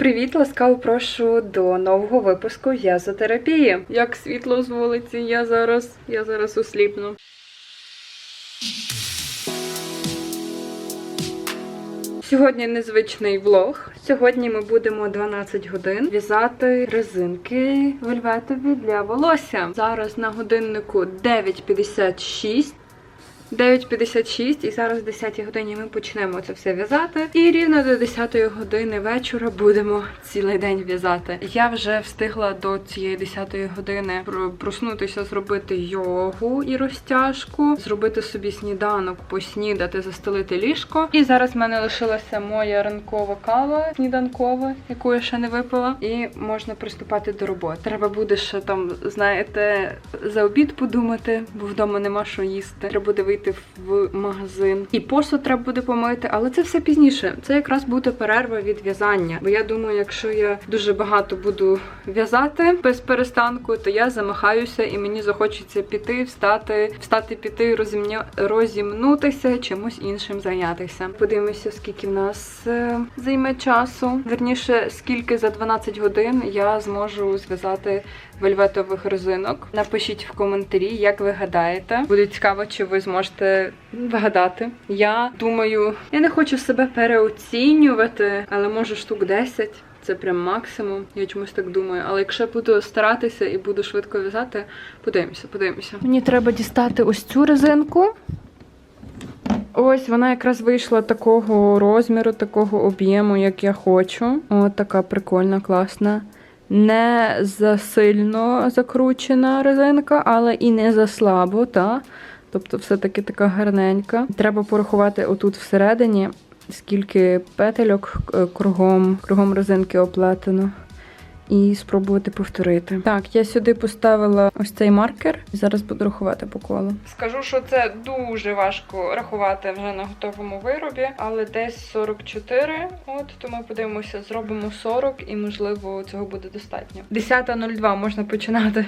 Привіт, ласкаво прошу до нового випуску Язотерапії. Як світло з вулиці, я зараз, я зараз осліпну. Сьогодні незвичний влог. Сьогодні ми будемо 12 годин в'язати резинки вельветові для волосся. Зараз на годиннику 9.56. 9.56 і зараз в 10 годині ми почнемо це все в'язати. І рівно до 10 години вечора будемо цілий день в'язати. Я вже встигла до цієї 10 години проснутися, зробити йогу і розтяжку, зробити собі сніданок, поснідати, застелити ліжко. І зараз в мене лишилася моя ранкова кава сніданкова, яку я ще не випила. І можна приступати до роботи. Треба буде ще там, знаєте, за обід подумати, бо вдома нема що їсти. Треба буде вийти в магазин. І посуд треба буде помити, але це все пізніше. Це якраз буде перерва від в'язання. Бо я думаю, якщо я дуже багато буду в'язати без перестанку, то я замахаюся і мені захочеться піти, встати, встати, піти, розімня... розімнутися, чимось іншим зайнятися. Подивимося, скільки в нас е, займе часу. Верніше, скільки за 12 годин я зможу зв'язати вельветових резинок. Напишіть в коментарі, як ви гадаєте. Буде цікаво, чи ви зможете вгадати. Я думаю, я не хочу себе переоцінювати, але може штук 10. Це прям максимум, я чомусь так думаю. Але якщо я буду старатися і буду швидко в'язати, подивимося, подивимося. Мені треба дістати ось цю резинку. Ось вона якраз вийшла такого розміру, такого об'єму, як я хочу. От така прикольна, класна. Не засильно закручена резинка, але і не заслабо, та? Тобто, все-таки така гарненька. Треба порахувати отут всередині, скільки петельок е, кругом, кругом резинки оплетено. І спробувати повторити. Так, я сюди поставила ось цей маркер. Зараз буду рахувати по колу. Скажу, що це дуже важко рахувати вже на готовому виробі, але десь 44. От то ми подивимося, зробимо 40 і можливо цього буде достатньо. 10.02 можна починати.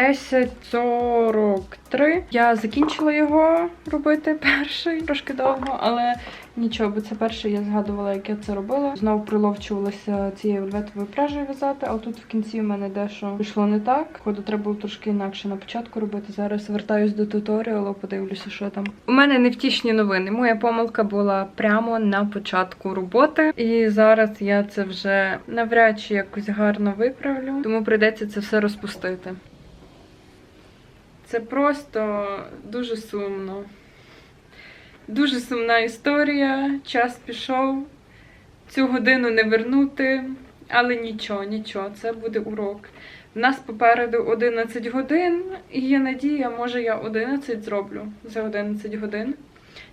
Десять сорок три. Я закінчила його робити перший, трошки довго, але нічого, бо це перший я згадувала, як я це робила. Знову приловчувалася цією вельветовою пряжею в'язати, але тут в кінці в мене дещо пішло не так. Ходу треба було трошки інакше на початку робити. Зараз вертаюсь до туторіалу, подивлюся, що там. У мене невтішні новини. Моя помилка була прямо на початку роботи, і зараз я це вже навряд чи якось гарно виправлю, тому прийдеться це все розпустити. Це просто дуже сумно. Дуже сумна історія. Час пішов. Цю годину не вернути, але нічого, нічого, це буде урок. У нас попереду 11 годин, і є надія, може я 11 зроблю за 11 годин.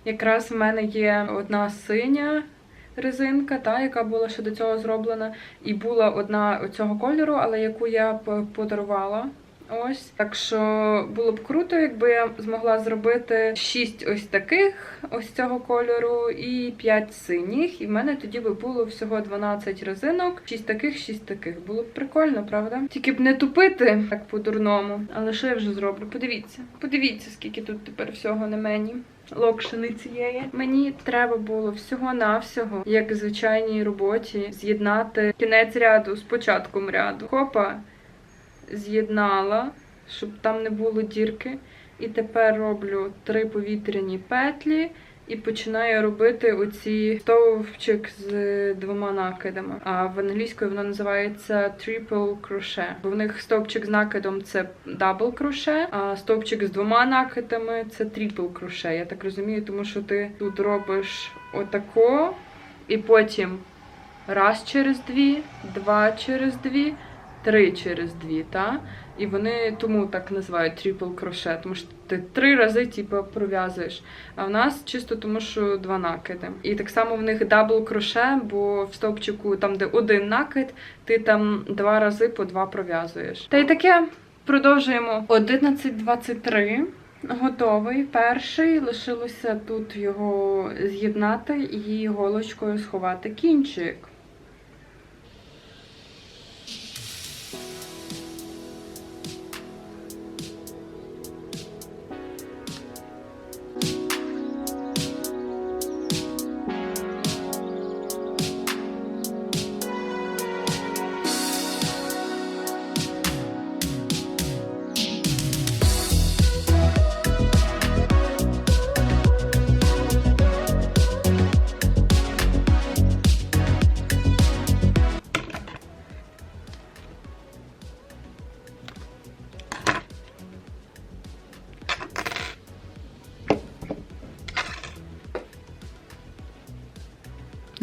Якраз в мене є одна синя резинка, та, яка була ще до цього зроблена, і була одна цього кольору, але яку я подарувала. Ось так що було б круто, якби я змогла зробити 6 ось таких, ось цього кольору, і 5 синіх. І в мене тоді би було всього 12 резинок, 6 таких, 6 таких. Було б прикольно, правда? Тільки б не тупити так по-дурному. Але що я вже зроблю? Подивіться, подивіться, скільки тут тепер всього на мені. Локшини цієї. Мені треба було всього-навсього, як в звичайній роботі, з'єднати кінець ряду з початком ряду. Хопа, з'єднала, щоб там не було дірки. І тепер роблю три повітряні петлі і починаю робити оці стовпчик з двома накидами. А в англійською воно називається triple crochet. Бо в них стовпчик з накидом це double crochet, а стовпчик з двома накидами це triple crochet. Я так розумію, тому що ти тут робиш отако, і потім раз через дві, два через дві, три через дві, та? І вони тому так називають трипл кроше, тому що ти три рази типу, пров'язуєш. А в нас чисто тому, що два накиди. І так само в них дабл кроше, бо в стовпчику, там, де один накид, ти там два рази по два пров'язуєш. Та й таке продовжуємо 11.23. Готовий. Перший лишилося тут його з'єднати і голочкою сховати кінчик.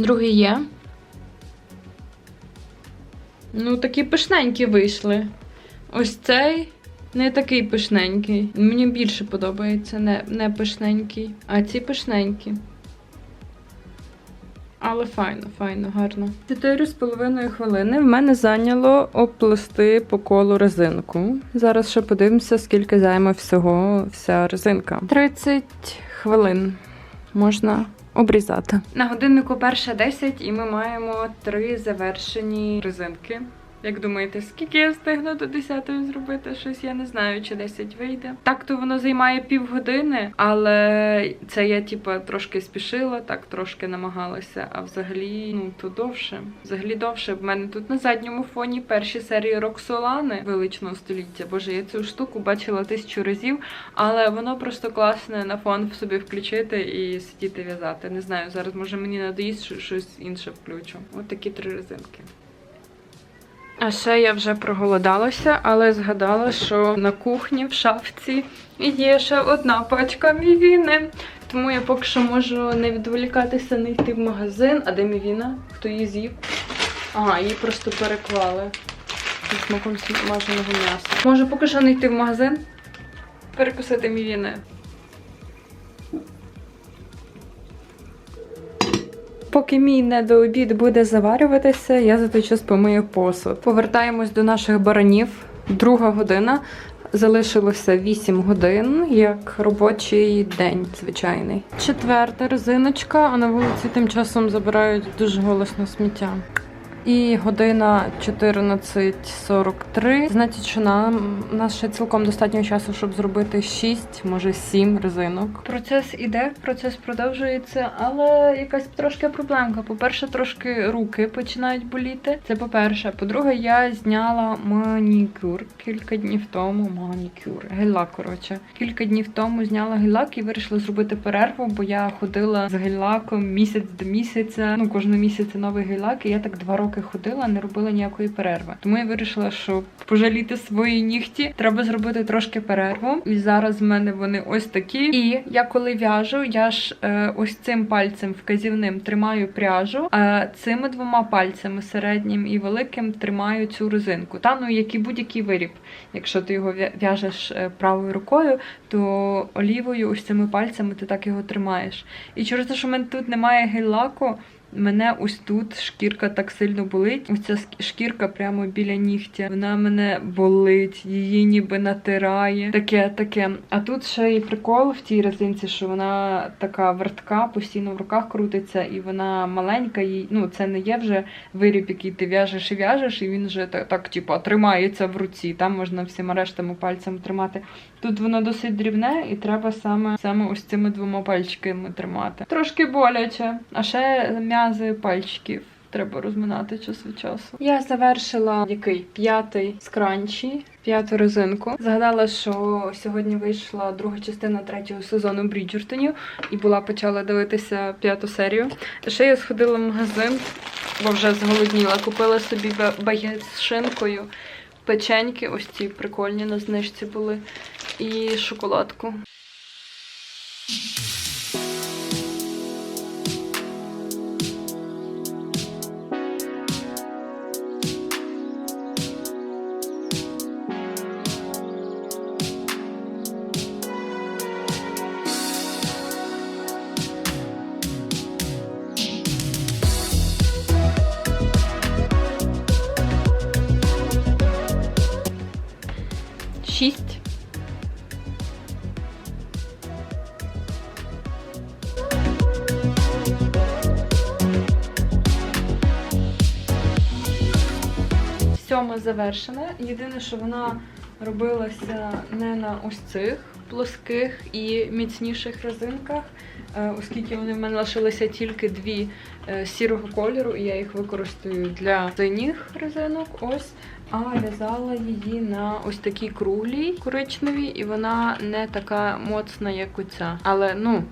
Другий є. Ну, такі пишненькі вийшли. Ось цей не такий пишненький. Мені більше подобається, не, не пишненький. А ці пишненькі. Але файно, файно, гарно. Чотири з половиною хвилини в мене зайняло оплести по колу резинку. Зараз ще подивимося, скільки займе всього вся резинка. 30 хвилин можна обрізати. На годиннику перша 10 і ми маємо три завершені резинки. Як думаєте, скільки я встигну до 10 зробити? Щось я не знаю, чи 10 вийде. Так то воно займає півгодини, але це я типу, трошки спішила, так трошки намагалася. А взагалі, ну то довше. Взагалі довше. В мене тут на задньому фоні перші серії Роксолани величного століття. Боже, я цю штуку бачила тисячу разів, але воно просто класне на фон в собі включити і сидіти в'язати. Не знаю, зараз може мені надоїсть щось інше включу. От такі три резинки. А ще я вже проголодалася, але згадала, що на кухні в шафці є ще одна пачка мівіни. Тому я поки що можу не відволікатися, не йти в магазин. А де мівіна? Хто її з'їв? Ага, її просто переклали зі смаком смаженого м'яса. Можу поки що не йти в магазин, перекусити мівіни. Поки мій недообід буде заварюватися, я за той час помию посуд. Повертаємось до наших баранів. Друга година. Залишилося 8 годин, як робочий день звичайний. Четверта резиночка, а на вулиці тим часом забирають дуже голосно сміття. І година 14.43. Значить, що нам нас ще цілком достатньо часу, щоб зробити 6, може 7 резинок. Процес іде, процес продовжується, але якась трошки проблемка. По-перше, трошки руки починають боліти. Це по-перше. По-друге, я зняла манікюр кілька днів тому. Манікюр, гель-лак, коротше. Кілька днів тому зняла гель-лак і вирішила зробити перерву, бо я ходила з гель-лаком місяць до місяця. Ну, кожного місяця новий гель-лак, і я так два роки ходила, не робила ніякої перерви. Тому я вирішила, що пожаліти свої нігті, треба зробити трошки перерву. І зараз в мене вони ось такі. І я коли в'яжу, я ж е, ось цим пальцем вказівним тримаю пряжу, а цими двома пальцями, середнім і великим, тримаю цю резинку. Та ну як і будь-який виріб. Якщо ти його в'яжеш е, правою рукою, то олівою ось цими пальцями ти так його тримаєш. І через те, що в мене тут немає гель-лаку, мене ось тут шкірка так сильно болить. Ось ця шкірка прямо біля нігтя. Вона мене болить, її ніби натирає. Таке, таке. А тут ще і прикол в тій резинці, що вона така вертка, постійно в руках крутиться, і вона маленька. І, ну, це не є вже виріб, який ти в'яжеш і в'яжеш, і він вже так, так типу, тримається в руці. Там можна всіма рештами пальцем тримати. Тут воно досить дрібне, і треба саме, саме ось цими двома пальчиками тримати. Трошки боляче, а ще м'язи пальчиків. Треба розминати час від часу. Я завершила який п'ятий з кранчі, п'яту резинку. Згадала, що сьогодні вийшла друга частина третього сезону Бріджертонів і була почала дивитися п'яту серію. Ще я сходила в магазин, бо вже зголодніла. Купила собі ба- багет з шинкою, печеньки, ось ці прикольні на знижці були, і шоколадку. Сьома завершена. Єдине, що вона робилася не на ось цих плоских і міцніших резинках, е, оскільки вони в мене лишилися тільки дві е, сірого кольору, і я їх використаю для синіх резинок. Ось. А в'язала її на ось такій круглій коричневій, і вона не така моцна, як оця. Але ну.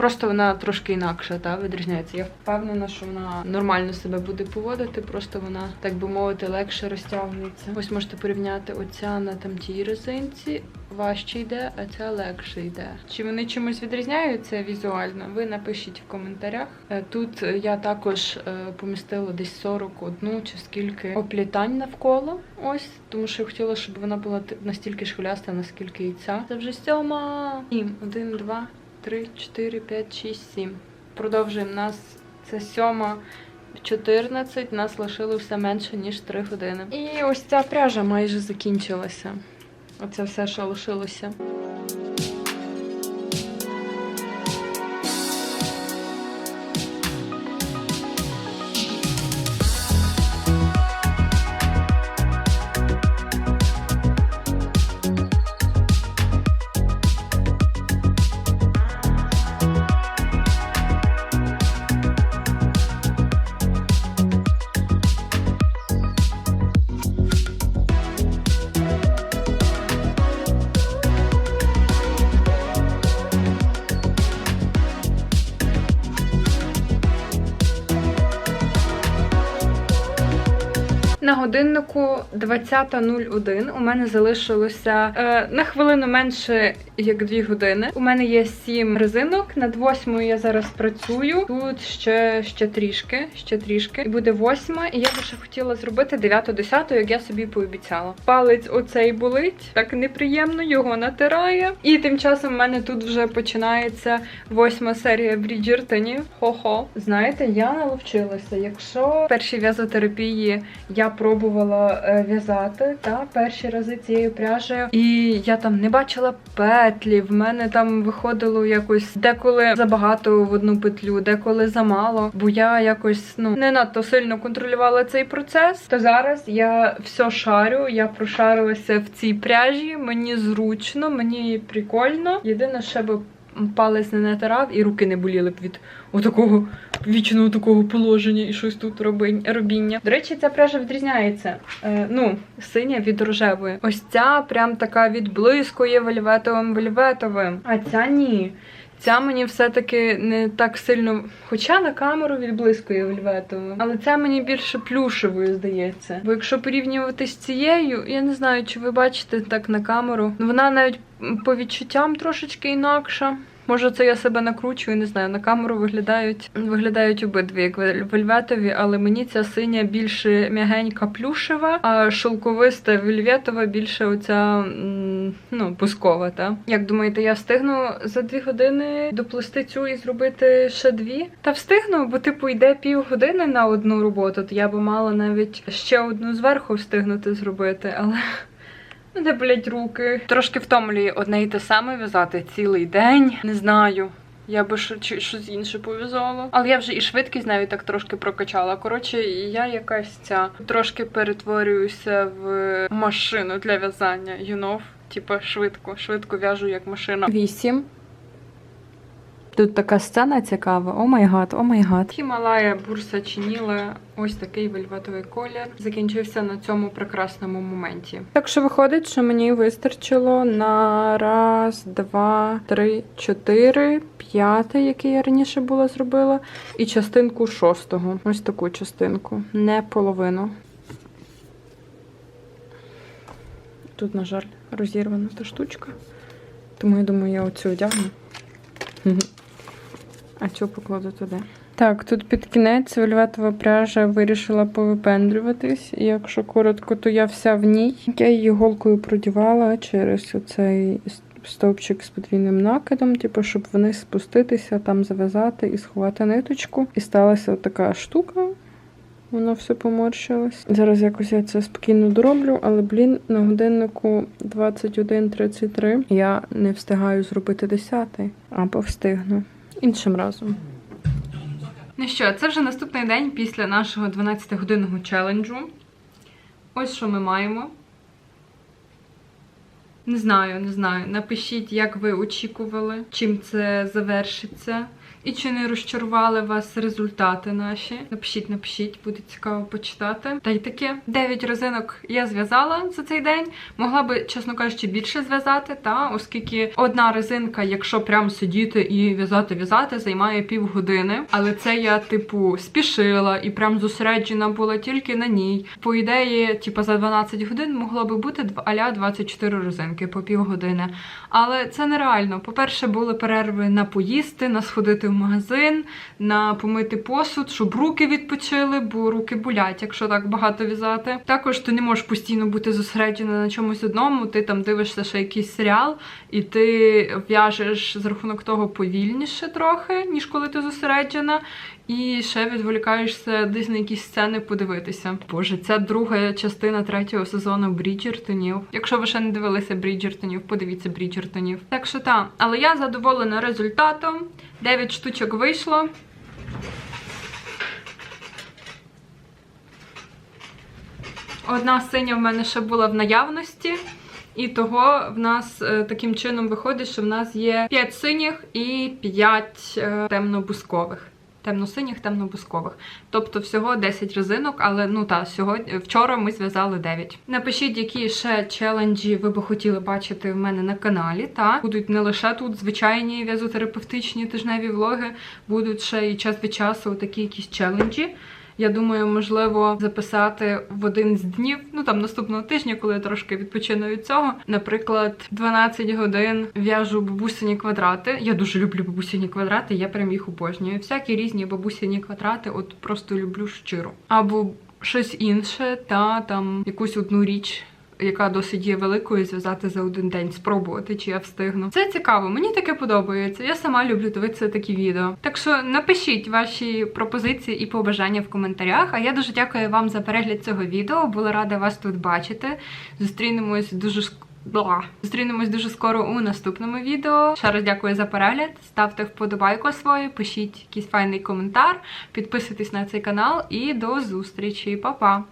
Просто вона трошки інакша, та відрізняється. Я впевнена, що вона нормально себе буде поводити, просто вона, так би мовити, легше розтягується. Ось можете порівняти оця на там тій резинці важче йде, а ця легше йде. Чи вони чимось відрізняються візуально? Ви напишіть в коментарях. Е, Тут я також е, помістила десь 41 чи скільки оплітань навколо. Ось, тому що я хотіла, щоб вона була настільки ж хвиляста, наскільки і ця. Це вже сьома. Сім. Один, два. 3, 4, 5, 6, 7. Продовжуємо. Нас це сьома 14, нас лишилося менше, ніж 3 години. І ось ця пряжа майже закінчилася. Оце все, що лишилося. Годиннику 20.01 у мене залишилося е, на хвилину менше як 2 години. У мене є 7 резинок. Над восьмою я зараз працюю. Тут ще, ще трішки, ще трішки. І буде восьма. І я ще хотіла зробити 9-10, як я собі пообіцяла. Палець оцей болить, так неприємно, його натирає. І тим часом в мене тут вже починається восьма серія Бріджертонів. Хо-хо. Знаєте, я наловчилася. Якщо в першій в'язотерапії я пробувала е, в'язати та перші рази цією пряжею, і я там не бачила петлі. В мене там виходило якось деколи забагато в одну петлю, деколи замало. Бо я якось ну не надто сильно контролювала цей процес. То зараз я все шарю, я прошарилася в цій пряжі. Мені зручно, мені прикольно. Єдине, ще би палець не натирав і руки не боліли б від отакого вічного такого положення і щось тут робіння. До речі, ця пряжа відрізняється. Е, ну, синя від рожевої. Ось ця прям така відблискує вельветовим вельветовим. А ця ні. Ця мені все-таки не так сильно, хоча на камеру відблискує вельветовим, але ця мені більше плюшевою здається. Бо якщо порівнювати з цією, я не знаю, чи ви бачите так на камеру. Вона навіть по відчуттям трошечки інакша. Може, це я себе накручую, не знаю. На камеру виглядають виглядають обидві як вель- вельветові, але мені ця синя більше м'ягенька плюшева, а шовковиста вельветова більше оця ну, пускова. Та як думаєте, я встигну за дві години доплести цю і зробити ще дві? Та встигну, бо типу йде півгодини на одну роботу. То я би мала навіть ще одну зверху встигнути зробити, але. Ну, де болять руки. Трошки втомлює одне і те саме в'язати цілий день. Не знаю. Я би щось інше пов'язала. Але я вже і швидкість навіть так трошки прокачала. Коротше, я якась ця трошки перетворююся в машину для в'язання. You know? Типа швидко, швидко в'яжу як машина. Вісім. Тут така сцена цікава. О май гад, о май гад. Хімалая бурса чиніла ось такий вельветовий колір. Закінчився на цьому прекрасному моменті. Так що виходить, що мені вистачило на раз, два, три, чотири, п'яте, яке я раніше була зробила, і частинку шостого. Ось таку частинку, не половину. Тут, на жаль, розірвана та штучка. Тому я думаю, я оцю одягну. А цю покладу туди. Так, тут під кінець вельветова пряжа вирішила повипендрюватись. І якщо коротко, то я вся в ній. Я її голкою продівала через оцей стовпчик з подвійним накидом, типу, щоб вниз спуститися, там зав'язати і сховати ниточку. І сталася така штука. Воно все поморщилось. Зараз якось я це спокійно дороблю, але блін, на годиннику 21.33 я не встигаю зробити 10 або встигну іншим разом. Ну що, це вже наступний день після нашого 12-годинного челенджу. Ось що ми маємо. Не знаю, не знаю. Напишіть, як ви очікували, чим це завершиться. І чи не розчарували вас результати наші? Напишіть, напишіть, буде цікаво почитати. Та й таке. 9 резинок я зв'язала за цей день. Могла би, чесно кажучи, більше зв'язати, та оскільки одна резинка, якщо прям сидіти і в'язати, в'язати, займає півгодини. Але це я, типу, спішила і прям зосереджена була тільки на ній. По ідеї, типу, за 12 годин могло би бути аля 24 резинки по півгодини. Але це нереально. По-перше, були перерви на поїсти, на сходити в магазин, на помити посуд, щоб руки відпочили, бо руки болять, якщо так багато в'язати. Також ти не можеш постійно бути зосереджена на чомусь одному. Ти там дивишся ще якийсь серіал, і ти в'яжеш з рахунок того повільніше трохи, ніж коли ти зосереджена. І ще відволікаєшся десь на якісь сцени подивитися. Боже, це друга частина третього сезону Бріджертонів. Якщо ви ще не дивилися Бріджертонів, подивіться Бріджертонів. Так що так, але я задоволена результатом. 9 штучок вийшло. Одна синя в мене ще була в наявності. І того в нас е, таким чином виходить, що в нас є 5 синіх і 5 е, темно-бускових. Темно-синіх, темно-бускових. Тобто всього 10 резинок, але ну та сьогодні вчора ми зв'язали 9. Напишіть, які ще челенджі ви би хотіли бачити в мене на каналі. Та будуть не лише тут звичайні в'язотерапевтичні тижневі влоги, будуть ще і час від часу такі якісь челенджі. Я думаю, можливо, записати в один з днів, ну там наступного тижня, коли я трошки відпочину від цього. Наприклад, 12 годин в'яжу бабусині квадрати. Я дуже люблю бабусині квадрати, я прям їх обожнюю. Всякі різні бабусині квадрати, от просто люблю щиро. Або щось інше, та там якусь одну річ. Яка досить є великою, зв'язати за один день, спробувати, чи я встигну. Це цікаво, мені таке подобається. Я сама люблю дивитися такі відео. Так що напишіть ваші пропозиції і побажання в коментарях. А я дуже дякую вам за перегляд цього відео. Була рада вас тут бачити. Зустрінемось дуже Бла. Зустрінемось дуже скоро у наступному відео. Ще раз дякую за перегляд. Ставте вподобайку свою, пишіть якийсь файний коментар, підписуйтесь на цей канал і до зустрічі. Па-па!